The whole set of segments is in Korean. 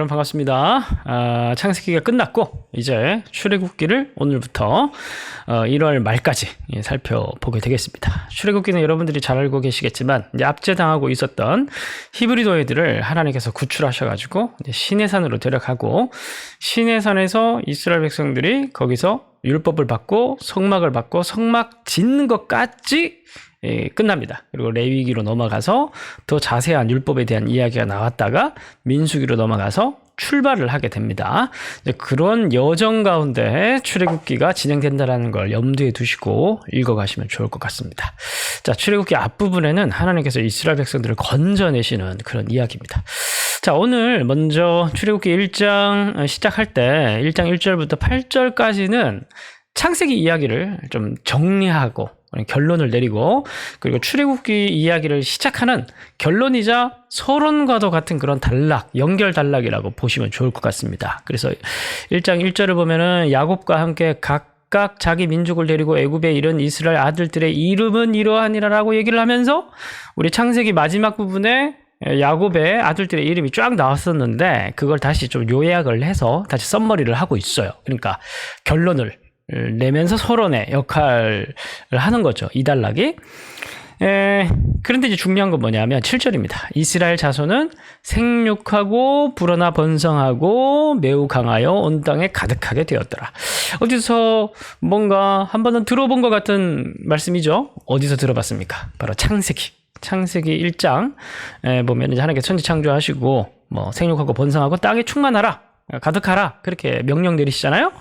여러분 반갑습니다. 아, 창세기가 끝났고 이제 출애굽기를 오늘부터 어, 1월 말까지 예, 살펴보게 되겠습니다. 출애굽기는 여러분들이 잘 알고 계시겠지만 압제당하고 있었던 히브리 노예들을 하나님께서 구출하셔가지고 시내산으로 데려가고 시내산에서 이스라엘 백성들이 거기서 율법을 받고 성막을 받고 성막 짓는 것까지 예, 끝납니다. 그리고 레위기로 넘어가서 더 자세한 율법에 대한 이야기가 나왔다가 민수기로 넘어가서 출발을 하게 됩니다. 그런 여정 가운데 출애굽기가 진행된다라는 걸 염두에 두시고 읽어가시면 좋을 것 같습니다. 자, 출애굽기 앞부분에는 하나님께서 이스라엘 백성들을 건져내시는 그런 이야기입니다. 자, 오늘 먼저 출애굽기 1장 시작할 때 1장 1절부터 8절까지는 창세기 이야기를 좀 정리하고 결론을 내리고 그리고 출애굽기 이야기를 시작하는 결론이자 서론과도 같은 그런 단락, 연결 단락이라고 보시면 좋을 것 같습니다. 그래서 1장 1절을 보면은 야곱과 함께 각각 자기 민족을 데리고 애굽에 이른 이스라엘 아들들의 이름은 이러하니라라고 얘기를 하면서 우리 창세기 마지막 부분에 야곱의 아들들의 이름이 쫙 나왔었는데 그걸 다시 좀 요약을 해서 다시 썸머리를 하고 있어요. 그러니까 결론을 내면서 서론의 역할을 하는 거죠. 이 단락이. 에, 그런데 이제 중요한 건 뭐냐면 7절입니다. 이스라엘 자손은 생육하고 불어나 번성하고 매우 강하여 온 땅에 가득하게 되었더라. 어디서 뭔가 한 번은 들어본 것 같은 말씀이죠. 어디서 들어봤습니까? 바로 창세기. 창세기 1장 에 보면 이제 하나님께 천지 창조하시고 뭐 생육하고 번성하고 땅에 충만하라. 가득하라 그렇게 명령 내리시잖아요.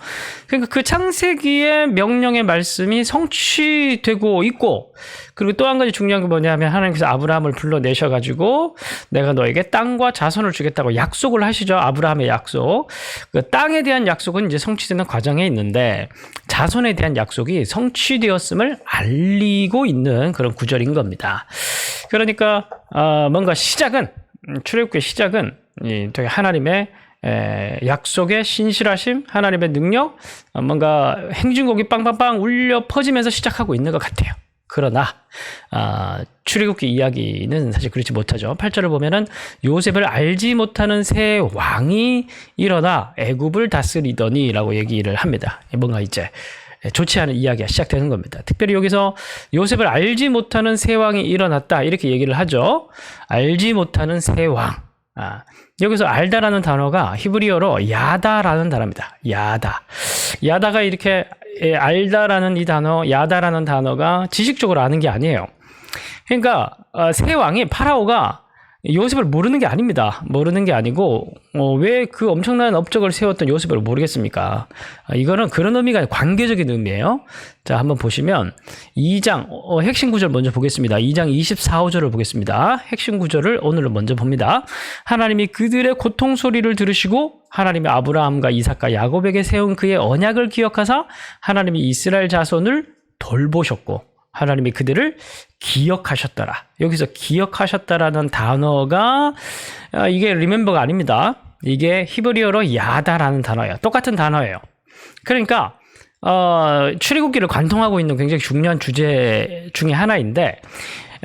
그러니까 그 창세기의 명령의 말씀이 성취되고 있고 그리고 또 한 가지 중요한 게 뭐냐면 하나님께서 아브라함을 불러내셔 가지고 내가 너에게 땅과 자손을 주겠다고 약속을 하시죠. 아브라함의 약속. 그 땅에 대한 약속은 이제 성취되는 과정에 있는데 자손에 대한 약속이 성취되었음을 알리고 있는 그런 구절인 겁니다. 그러니까 어, 뭔가 시작은 출애굽의 시작은 되게 하나님의 에, 약속의 신실하심, 하나님의 능력, 어, 뭔가 행진곡이 빵빵빵 울려 퍼지면서 시작하고 있는 것 같아요. 그러나 아, 출애굽기 이야기는 사실 그렇지 못하죠. 8절을 보면은 요셉을 알지 못하는 새 왕이 일어나 애굽을 다스리더니라고 얘기를 합니다. 뭔가 이제 좋지 않은 이야기가 시작되는 겁니다. 특별히 여기서 요셉을 알지 못하는 새 왕이 일어났다 이렇게 얘기를 하죠. 알지 못하는 새 왕. 아, 여기서 알다라는 단어가 히브리어로 야다라는 단어입니다. 야다. 야다가 이렇게 예, 알다라는 이 단어, 야다라는 단어가 지식적으로 아는 게 아니에요. 그러니까 어, 새 왕이 파라오가 요셉을 모르는 게 아닙니다. 모르는 게 아니고 어, 왜 그 엄청난 업적을 세웠던 요셉을 모르겠습니까? 아, 이거는 그런 의미가 관계적인 의미예요. 자, 한번 보시면 2장 어, 핵심 구절 먼저 보겠습니다. 2장 24, 5절을 보겠습니다. 핵심 구절을 오늘 먼저 봅니다. 하나님이 그들의 고통 소리를 들으시고 하나님이 아브라함과 이삭과 야곱에게 세운 그의 언약을 기억하사 하나님이 이스라엘 자손을 돌보셨고 하나님이 그들을 기억하셨더라. 여기서 기억하셨다라는 단어가 아, 이게 리멤버가 아닙니다. 이게 히브리어로 야다라는 단어예요. 똑같은 단어예요. 그러니까 어, 출애굽기를 관통하고 있는 굉장히 중요한 주제 중에 하나인데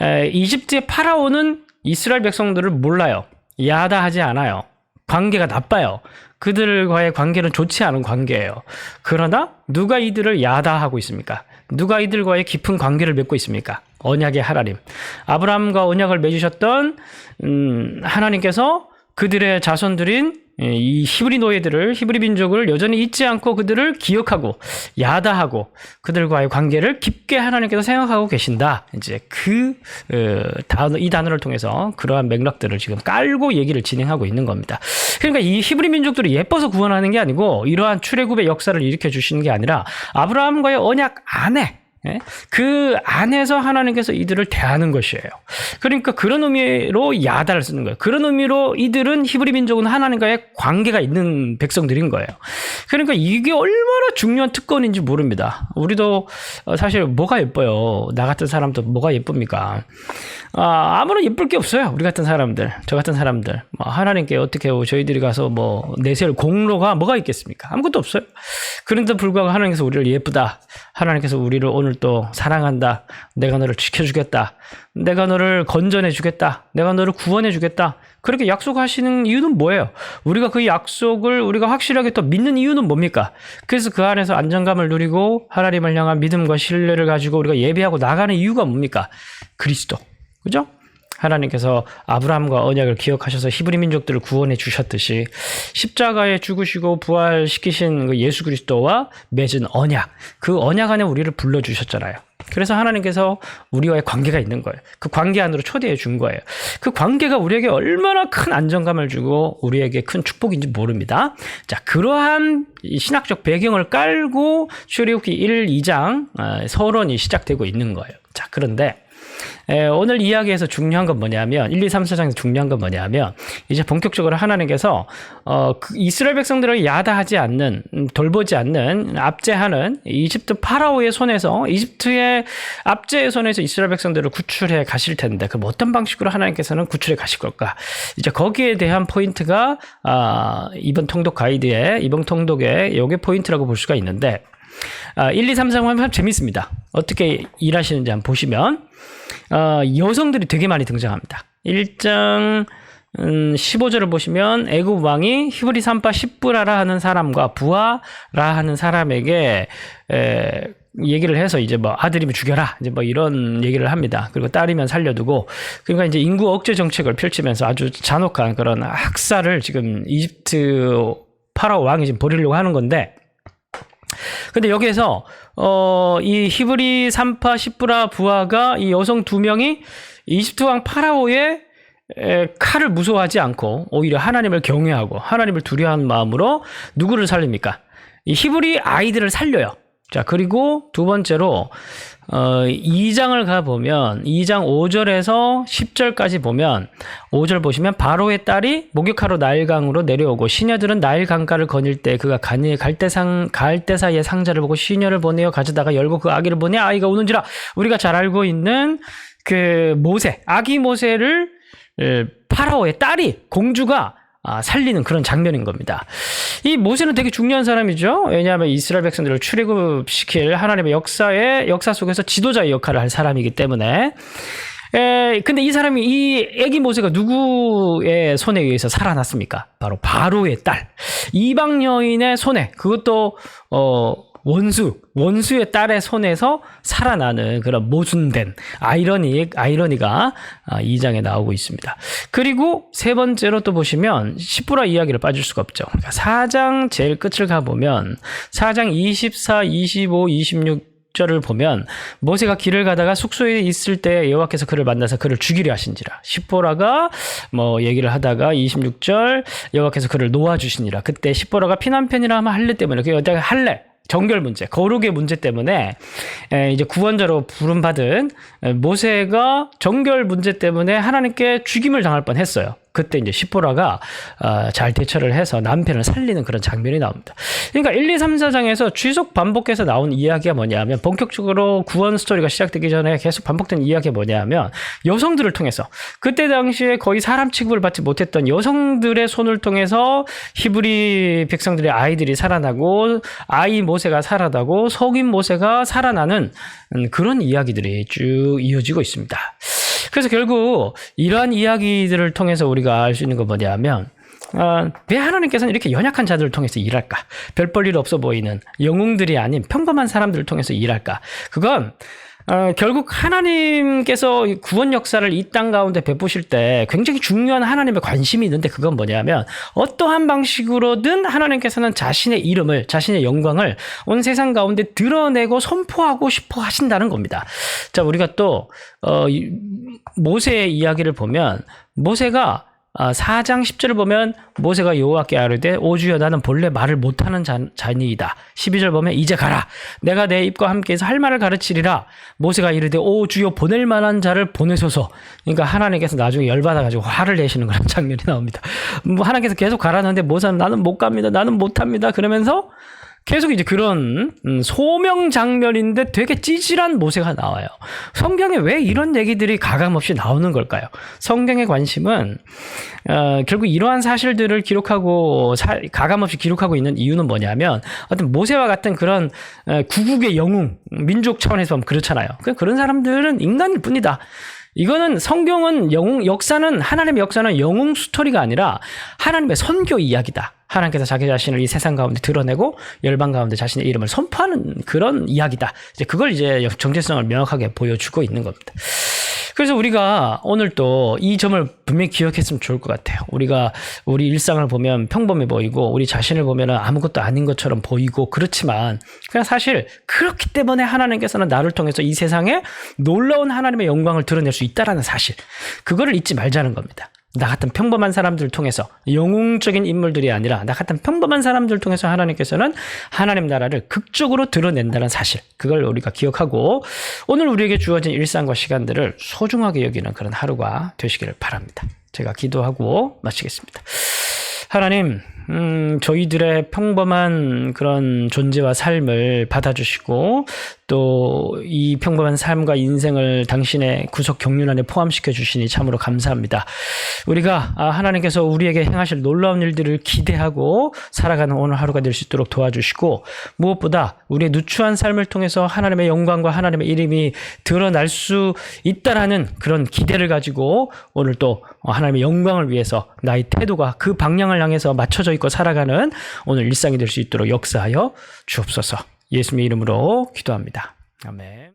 에, 이집트의 파라오는 이스라엘 백성들을 몰라요. 야다하지 않아요. 관계가 나빠요. 그들과의 관계는 좋지 않은 관계예요. 그러나 누가 이들을 야다하고 있습니까? 누가 이들과의 깊은 관계를 맺고 있습니까? 언약의 하나님. 아브라함과 언약을 맺으셨던 음, 하나님께서 그들의 자손들인 예, 이 히브리 노예들을 히브리 민족을 여전히 잊지 않고 그들을 기억하고 야다하고 그들과의 관계를 깊게 하나님께서 생각하고 계신다. 이제 그 어, 단어 이 단어를 통해서 그러한 맥락들을 지금 깔고 얘기를 진행하고 있는 겁니다. 그러니까 이 히브리 민족들이 예뻐서 구원하는 게 아니고 이러한 출애굽의 역사를 일으켜 주시는 게 아니라 아브라함과의 언약 안에 예? 그 안에서 하나님께서 이들을 대하는 것이에요. 그러니까 그런 의미로 야다를 쓰는 거예요. 그런 의미로 이들은 히브리 민족은 하나님과의 관계가 있는 백성들인 거예요. 그러니까 이게 얼마나 중요한 특권인지 모릅니다. 우리도 사실 뭐가 예뻐요. 나 같은 사람도 뭐가 예쁩니까? 아, 아무런 예쁠 게 없어요. 우리 같은 사람들, 저 같은 사람들. 뭐 하나님께 어떻게 저희들이 가서 뭐 내세울 공로가 뭐가 있겠습니까? 아무것도 없어요. 그런데 불구하고 하나님께서 우리를 예쁘다. 하나님께서 우리를 오늘 너를 또 사랑한다. 내가 너를 지켜주겠다. 내가 너를 건전해 주겠다. 내가 너를 구원해 주겠다. 그렇게 약속하시는 이유는 뭐예요? 우리가 그 약속을 우리가 확실하게 또 믿는 이유는 뭡니까? 그래서 그 안에서 안정감을 누리고 하나님을 향한 믿음과 신뢰를 가지고 우리가 예배하고 나가는 이유가 뭡니까? 그리스도. 그죠? 하나님께서 아브라함과 언약을 기억하셔서 히브리 민족들을 구원해 주셨듯이 십자가에 죽으시고 부활시키신 그 예수 그리스도와 맺은 언약, 그 언약 안에 우리를 불러 주셨잖아요. 그래서 하나님께서 우리와의 관계가 있는 거예요. 그 관계 안으로 초대해 준 거예요. 그 관계가 우리에게 얼마나 큰 안정감을 주고 우리에게 큰 축복인지 모릅니다. 자, 그러한 신학적 배경을 깔고 출애굽기 1, 2장 아, 서론이 시작되고 있는 거예요. 자, 그런데 에, 오늘 이야기에서 중요한 건 뭐냐면 1, 2, 3, 4장에서 중요한 건 뭐냐면 이제 본격적으로 하나님께서 어, 그 이스라엘 백성들을 야다하지 않는 음, 돌보지 않는 압제하는 이집트 파라오의 손에서 이집트의 압제의 손에서 이스라엘 백성들을 구출해 가실 텐데 그럼 어떤 방식으로 하나님께서는 구출해 가실 걸까? 이제 거기에 대한 포인트가 아, 이번 통독 가이드에 이번 통독의 요게 포인트라고 볼 수가 있는데 아, 1, 2, 3, 4 하면 재밌습니다. 어떻게 일하시는지 한번 보시면 어, 여성들이 되게 많이 등장합니다. 1장 음, 15절을 보시면 애굽 왕이 히브리 산파 십부라라 하는 사람과 부하라 하는 사람에게 에, 얘기를 해서 이제 뭐 아들이면 죽여라 이제 뭐 이런 얘기를 합니다. 그리고 딸이면 살려두고 그러니까 이제 인구 억제 정책을 펼치면서 아주 잔혹한 그런 학살을 지금 이집트 파라오 왕이 지금 벌이려고 하는 건데 근데 여기에서 어 이 히브리 산파 십부라 부하가 이 여성 두 명이 이집트 왕 파라오의 에, 칼을 무서워하지 않고 오히려 하나님을 경외하고 하나님을 두려워하는 마음으로 누구를 살립니까? 이 히브리 아이들을 살려요. 자, 그리고 두 번째로 어 2장을 가 보면 2장 5절에서 10절까지 보면 5절 보시면 바로의 딸이 목욕하러 나일강으로 내려오고 시녀들은 나일 강가를 거닐 때 그가 가니 갈대상 갈대사의 상자를 보고 시녀를 보내어 가져다가 열고 그 아기를 보내 아이가 우는지라 우리가 잘 알고 있는 그 모세 아기 모세를 에, 파라오의 딸이 공주가 아, 살리는 그런 장면인 겁니다. 이 모세는 되게 중요한 사람이죠. 왜냐하면 이스라엘 백성들을 출애굽시킬 하나님의 역사의 역사 속에서 지도자의 역할을 할 사람이기 때문에. 에, 근데 이 사람이 이 애기 모세가 누구의 손에 의해서 살아났습니까? 바로 바로의 딸 이방 여인의 손에 그것도 어 원수, 원수의 딸의 손에서 살아나는 그런 모순된 아이러니, 아이러니가 아, 이 장에 나오고 있습니다. 그리고 세 번째로 또 보시면 10부라 이야기를 빠질 수가 없죠. 그러니까 4장 제일 끝을 가보면 4장 24, 25, 26 절을 보면 모세가 길을 가다가 숙소에 있을 때 여호와께서 그를 만나서 그를 죽이려 하신지라 십보라가 뭐 얘기를 하다가 26절 여호와께서 그를 놓아 주시니라 그때 십보라가 피난편이라 하면 할례 때문에 그 여자가 할례 정결 문제, 거룩의 문제 때문에 에, 이제 구원자로 부름받은 에, 모세가 정결 문제 때문에 하나님께 죽임을 당할 뻔했어요. 그때 이제 시포라가 어, 잘 대처를 해서 남편을 살리는 그런 장면이 나옵니다. 그러니까 1, 2, 3, 4장에서 지속 반복해서 나온 이야기가 뭐냐면 본격적으로 구원 스토리가 시작되기 전에 계속 반복된 이야기가 뭐냐면 여성들을 통해서 그때 당시에 거의 사람 취급을 받지 못했던 여성들의 손을 통해서 히브리 백성들의 아이들이 살아나고 아이 모세가 살아나고 속인 모세가 살아나는 음, 그런 이야기들이 쭉 이어지고 있습니다. 그래서 결국 이러한 이야기들을 통해서 우리가 알 수 있는 건 뭐냐면 어, 왜 하나님께서는 이렇게 연약한 자들을 통해서 일할까? 별 볼 일 없어 보이는 영웅들이 아닌 평범한 사람들을 통해서 일할까? 그건 어, 결국 하나님께서 구원 역사를 이 땅 가운데 베푸실 때 굉장히 중요한 하나님의 관심이 있는데 그건 뭐냐면 어떠한 방식으로든 하나님께서는 자신의 이름을 자신의 영광을 온 세상 가운데 드러내고 선포하고 싶어 하신다는 겁니다. 자 우리가 또 어, 모세의 이야기를 보면 모세가 아, 4장 10절을 보면 모세가 여호와께 아뢰되 오주여 나는 본래 말을 못하는 자, 자니이다. 12절 보면 이제 가라. 내가 내 입과 함께해서 할 말을 가르치리라. 모세가 이르되 오주여 보낼 만한 자를 보내소서. 그러니까 하나님께서 나중에 열받아 가지고 화를 내시는 그런 장면이 나옵니다. 뭐 하나님께서 계속 가라는데 모세는 나는 못 갑니다. 나는 못 합니다. 그러면서 계속 이제 그런 음, 소명 장면인데 되게 찌질한 모세가 나와요. 성경에 왜 이런 얘기들이 가감없이 나오는 걸까요? 성경의 관심은 어, 결국 이러한 사실들을 기록하고 사- 가감없이 기록하고 있는 이유는 뭐냐면 어떤 모세와 같은 그런 어, 구국의 영웅 민족 차원에서 보면 그렇잖아요. 그 그런 사람들은 인간일 뿐이다. 이거는 성경은 영웅 역사는 하나님의 역사는 영웅 스토리가 아니라 하나님의 선교 이야기다. 하나님께서 자기 자신을 이 세상 가운데 드러내고 열방 가운데 자신의 이름을 선포하는 그런 이야기다. 이제 그걸 이제 정체성을 명확하게 보여주고 있는 겁니다. 그래서 우리가 오늘 또 이 점을 분명히 기억했으면 좋을 것 같아요. 우리가 우리 일상을 보면 평범해 보이고 우리 자신을 보면 아무것도 아닌 것처럼 보이고 그렇지만 그냥 사실 그렇기 때문에 하나님께서는 나를 통해서 이 세상에 놀라운 하나님의 영광을 드러낼 수 있다라는 사실. 그거를 잊지 말자는 겁니다. 나 같은 평범한 사람들을 통해서 영웅적인 인물들이 아니라 나 같은 평범한 사람들을 통해서 하나님께서는 하나님 나라를 극적으로 드러낸다는 사실 그걸 우리가 기억하고 오늘 우리에게 주어진 일상과 시간들을 소중하게 여기는 그런 하루가 되시기를 바랍니다. 제가 기도하고 마치겠습니다. 하나님, 음, 저희들의 평범한 그런 존재와 삶을 받아주시고, 또 이 평범한 삶과 인생을 당신의 구속 경륜 안에 포함시켜 주시니 참으로 감사합니다. 우리가 아, 하나님께서 우리에게 행하실 놀라운 일들을 기대하고 살아가는 오늘 하루가 될 수 있도록 도와주시고, 무엇보다 우리의 누추한 삶을 통해서 하나님의 영광과 하나님의 이름이 드러날 수 있다라는 그런 기대를 가지고 오늘 또 하나님의 영광을 위해서 나의 태도가 그 방향을 향해서 맞춰져 있고 살아가는 오늘 일상이 될 수 있도록 역사하여 주옵소서. 예수님의 이름으로 기도합니다. 아멘.